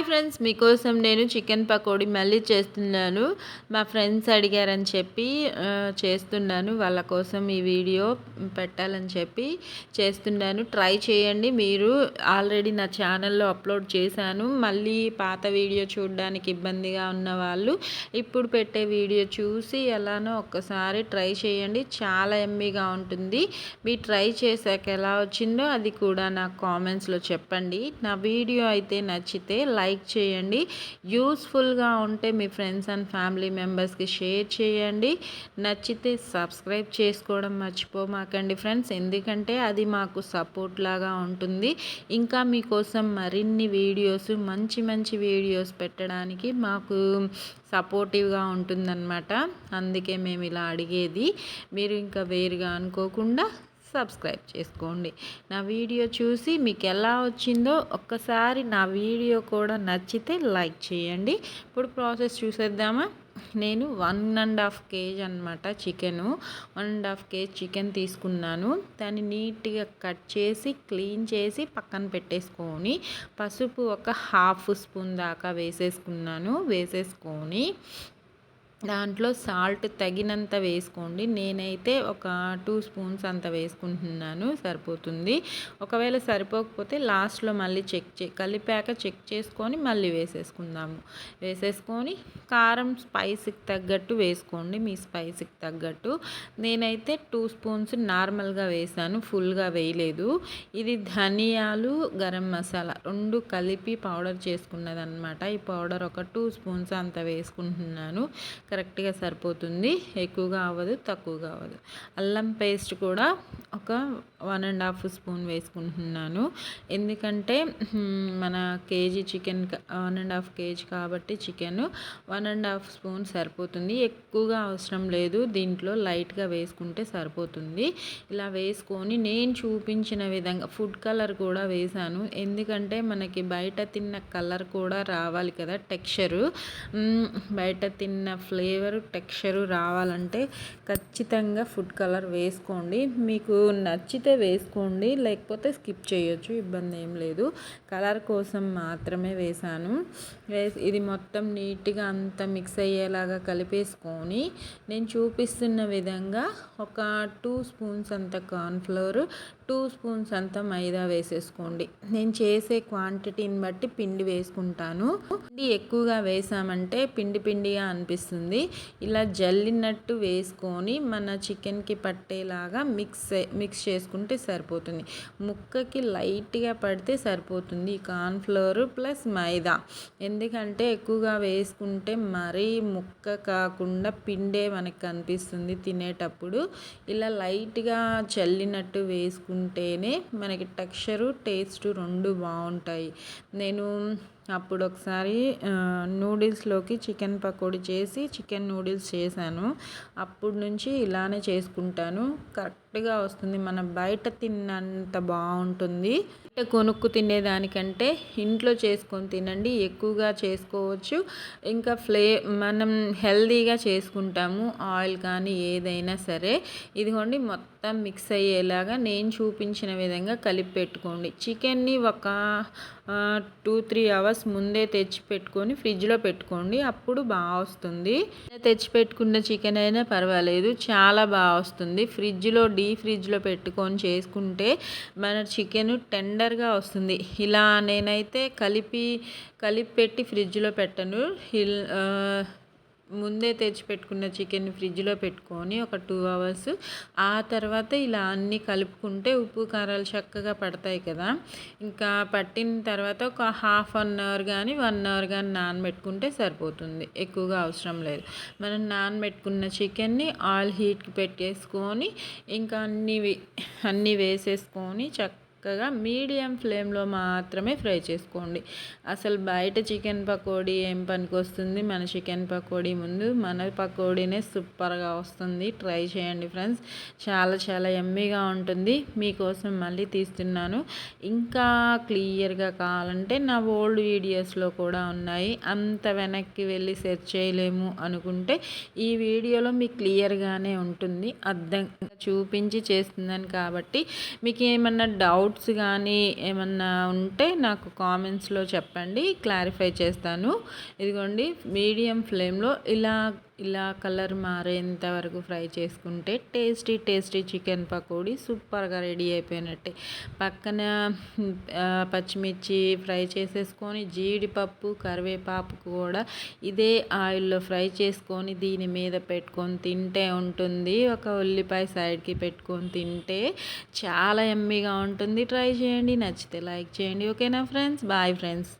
Hi friends మీకోసం నేను chicken pakodi మళ్ళీ చేస్తున్నాను. మా ఫ్రెండ్స్ అడిగారని చెప్పి చేస్తున్నాను. వాళ్ళ కోసం ఈ వీడియో పెట్టాలని చెప్పి చేస్తున్నాను. ట్రై చేయండి. మీరు ఆల్రెడీ నా ఛానల్లో అప్లోడ్ చేశాను. మళ్ళీ పాత వీడియో చూడడానికి ఇబ్బందిగా ఉన్న వాళ్ళు ఇప్పుడు పెట్టే వీడియో చూసి ఎలానో ఒక్కసారి ట్రై చేయండి. చాలా ఎమ్మీగా ఉంటుంది. మీ ట్రై చేశాక ఎలా వచ్చిందో అది కూడా నాకు కామెంట్స్లో చెప్పండి. నా వీడియో అయితే నచ్చితే లైక్ లైక్ చేయండి. యూస్ఫుల్గా ఉంటే మీ ఫ్రెండ్స్ అండ్ ఫ్యామిలీ మెంబర్స్కి షేర్ చేయండి. నచ్చితే సబ్స్క్రైబ్ చేసుకోవడం మర్చిపోమాకండి ఫ్రెండ్స్. ఎందుకంటే అది మాకు సపోర్ట్ లాగా ఉంటుంది. ఇంకా మీకోసం మరిన్ని వీడియోస్ మంచి మంచి వీడియోస్ పెట్టడానికి మాకు సపోర్టివ్గా ఉంటుందన్నమాట. అందుకే మేము ఇలా అడిగేది. మీరు ఇంకా వేరుగా అనుకోకుండా సబ్స్క్రైబ్ చేసుకోండి. నా వీడియో చూసి మీకు ఎలా వచ్చిందో ఒక్కసారి నా వీడియో కూడా నచ్చితే లైక్ చేయండి. ఇప్పుడు ప్రాసెస్ చూసేద్దామా? నేను వన్ అండ్ హాఫ్ కేజీ అనమాట chicken. One and half KG chicken తీసుకున్నాను. దాన్ని నీట్గా కట్ చేసి క్లీన్ చేసి పక్కన పెట్టేసుకొని పసుపు ఒక హాఫ్ స్పూన్ దాకా వేసేసుకున్నాను. వేసేసుకొని దాంట్లో సాల్ట్ తగినంత వేసుకోండి. నేనైతే ఒక టూ స్పూన్స్ అంత వేసుకుంటున్నాను. సరిపోతుంది. ఒకవేళ సరిపోకపోతే లాస్ట్లో మళ్ళీ చెక్ చే కలిపాక చెక్ చేసుకొని మళ్ళీ వేసేసుకుందాము. వేసేసుకొని కారం స్పైస్కి తగ్గట్టు వేసుకోండి. మీ స్పైస్కి తగ్గట్టు. నేనైతే టూ స్పూన్స్ నార్మల్గా వేసాను. ఫుల్గా వేయలేదు. ఇది ధనియాలు గరం మసాలా రెండు కలిపి పౌడర్ చేసుకున్నది అనమాట ఈ పౌడర్ ఒక టూ స్పూన్స్ అంత వేసుకుంటున్నాను. కరెక్ట్గా సరిపోతుంది. ఎక్కువగా అవ్వదు తక్కువగా అవ్వదు. అల్లం పేస్ట్ కూడా ఒక వన్ అండ్ హాఫ్ స్పూన్ వేసుకుంటున్నాను. ఎందుకంటే మన KG chicken one and half KG కాబట్టి chicken one and half spoon సరిపోతుంది. ఎక్కువగా అవసరం లేదు. దీంట్లో లైట్గా వేసుకుంటే సరిపోతుంది. ఇలా వేసుకొని నేను చూపించిన విధంగా ఫుడ్ కలర్ కూడా వేసాను ఎందుకంటే మనకి బయట తిన్న కలర్ కూడా రావాలి కదా టెక్స్చరు బయట తిన్న ఫ్లేవర్ టెక్స్చరు రావాలంటే ఖచ్చితంగా ఫుడ్ కలర్ వేసుకోండి. మీకు నచ్చితే వేసుకోండి లేకపోతే స్కిప్ చేయొచ్చు ఇబ్బంది ఏం లేదు. కలర్ కోసం మాత్రమే వేసాను. ఇది మొత్తం నీట్గా అంతా మిక్స్ అయ్యేలాగా కలిపేసుకొని నేను చూపిస్తున్న విధంగా ఒక టూ స్పూన్స్ అంత కార్న్ఫ్లోర్ టూ స్పూన్స్ అంతా మైదా వేసేసుకోండి. నేను చేసే క్వాంటిటీని బట్టి పిండి వేసుకుంటాను. పిండి ఎక్కువగా వేసామంటే పిండి పిండిగా అనిపిస్తుంది. ఇలా జల్లినట్టు వేసుకొని మన చికెన్కి పట్టేలాగా మిక్స్ మిక్స్ చేసుకుంటే సరిపోతుంది. ముక్కకి లైట్గా పడితే సరిపోతుంది కార్న్ఫ్లోర్ ప్లస్ మైదా. ఎందుకంటే ఎక్కువగా వేసుకుంటే మరీ ముక్క కాకుండా పిండే మనకు కనిపిస్తుంది తినేటప్పుడు. ఇలా లైట్గా చల్లినట్టు ఉంటేనే మనకి టెక్స్చరు టేస్ట్ రెండు బాగుంటాయి. నేను అప్పుడు ఒకసారి నూడిల్స్లోకి చికెన్ పకోడీ చేసి చికెన్ నూడిల్స్ చేశాను. అప్పుడు నుంచి ఇలానే చేసుకుంటాను. కరెక్ట్గా వస్తుంది. మనం బయట తిన్నంత బాగుంటుంది కొనుక్కు తినేదానికంటే ఇంట్లో చేసుకొని తినండి. ఎక్కువగా చేసుకోవచ్చు. ఇంకా ఫ్లే మనం హెల్దీగా చేసుకుంటాము. ఆయిల్ కానీ ఏదైనా సరే. ఇదిగోండి మొత్తం మిక్స్ అయ్యేలాగా నేను చూపించిన విధంగా కలిపి పెట్టుకోండి. చికెన్ని ఒక టూ త్రీ అవర్స్ ముందే తెచ్చి పెట్టుకొని ఫ్రిడ్జ్లో పెట్టుకోండి. అప్పుడు బాగా వస్తుంది. తెచ్చి పెట్టుకున్న చికెన్ అయినా పర్వాలేదు. చాలా బాగా వస్తుంది. ఫ్రిడ్జ్లో డీ ఫ్రిడ్జ్లో పెట్టుకొని చేసుకుంటే మన చికెన్ టెండర్గా వస్తుంది. ఇలా నేనైతే కలిపి కలిపి పెట్టి ఫ్రిడ్జ్లో పెట్టను. హిల్ ముందే తెచ్చిపెట్టుకున్న చికెన్ ఫ్రిడ్జ్లో పెట్టుకొని ఒక టూ అవర్స్ ఆ తర్వాత ఇలా అన్నీ కలుపుకుంటే ఉప్పు కారాలు చక్కగా పడతాయి కదా. ఇంకా పట్టిన తర్వాత ఒక హాఫ్ అన్ అవర్ కానీ వన్ అవర్ కానీ నానబెట్టుకుంటే సరిపోతుంది. ఎక్కువగా అవసరం లేదు. మనం నానబెట్టుకున్న చికెన్ని ఆయిల్ హీట్కి పెట్టేసుకొని ఇంకా అన్నీ అన్నీ వేసేసుకొని చక్క చక్కగా మీడియం ఫ్లేమ్లో మాత్రమే ఫ్రై చేసుకోండి. అసలు బయట చికెన్ పకోడీ ఏం పనికి వస్తుంది మన చికెన్ పకోడీ ముందు మన పకోడీనే సూపర్గా వస్తుంది. ట్రై చేయండి ఫ్రెండ్స్. చాలా చాలా ఎమ్మీగా ఉంటుంది. మీకోసం మళ్ళీ తీస్తున్నాను. ఇంకా క్లియర్గా కావాలంటే నా ఓల్డ్ వీడియోస్లో కూడా ఉన్నాయి. అంత వెనక్కి వెళ్ళి సెర్చ్ చేయలేము అనుకుంటే ఈ వీడియోలో మీకు క్లియర్గానే ఉంటుంది. అర్థం చూపించి చేస్తుందని కాబట్టి మీకు ఏమన్నా డౌట్ డౌట్స్ కానీ ఏమన్నా ఉంటే నాకు కామెంట్స్లో చెప్పండి క్లారిఫై చేస్తాను. ఇదిగోండి మీడియం ఫ్లేమ్లో ఇలా ఇలా కలర్ మారేంత వరకు ఫ్రై చేసుకుంటే టేస్టీ టేస్టీ చికెన్ పకోడీ సూపర్గా రెడీ అయిపోయినట్టే. పక్కన పచ్చిమిర్చి ఫ్రై చేసేసుకొని జీడిపప్పు కరివేపాకు కూడా ఇదే ఆయిల్లో ఫ్రై చేసుకొని దీని మీద పెట్టుకొని తింటే ఉంటుంది. ఒక ఉల్లిపాయ సైడ్కి పెట్టుకొని తింటే చాలా ఎమ్మీగా ఉంటుంది. ట్రై చేయండి నచ్చితే లైక్ చేయండి. ఓకేనా ఫ్రెండ్స్? Bye friends.